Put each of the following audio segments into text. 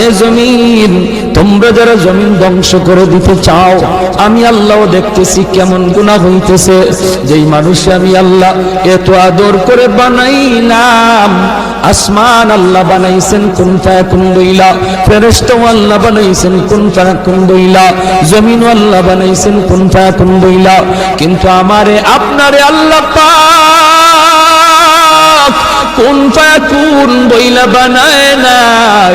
এ জমিন, তোমরা যারা জমিন ধ্বংস করে দিতে চাও, আমি আল্লাহ দেখতেছি কেমন গুণা হইতেছে। যেই মানুষ আমি আল্লাহ এত আদর করে বানাইলাম, আসমান আল্লাহ বানাইছেন কোন ফায়াকুন বইলা, ফেরেশতাও আল্লাহ বানাইছেন কোন ফায়াকুন বইলা জমিন আল্লাহ বানাইছেন কোন ফায়াকুন বইলা। কিন্তু আমারে, আপনারে আল্লাহ পাক কোন ফায়াকুন বইলা বানায় নাই।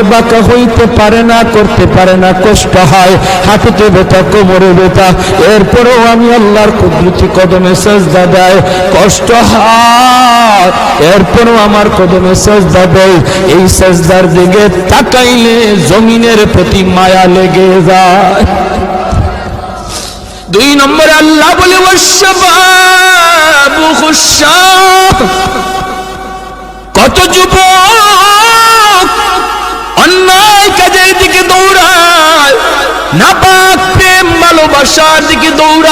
বাঁকা হইতে পারে না, করতে পারে না, কষ্ট হয়। হাঁটুতে কোমরে এরপরেও আমি আল্লাহর কদমে দেয় কষ্ট হয়। এরপরেও আমার কদমে সেজদা দেয় এই সেজদার দিকে তাকাইলে জমিনের প্রতি মায়া লেগে যায়। দুই নম্বরে আল্লাহ বলে ওয়াশবাবু ভালোবাসার দিকে দৌড়ায়।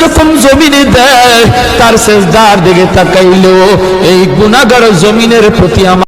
যখন জমিনে দেয় তার শেষদার দিকে তাকাইলেও এই গুণাগার জমিনের প্রতি আমার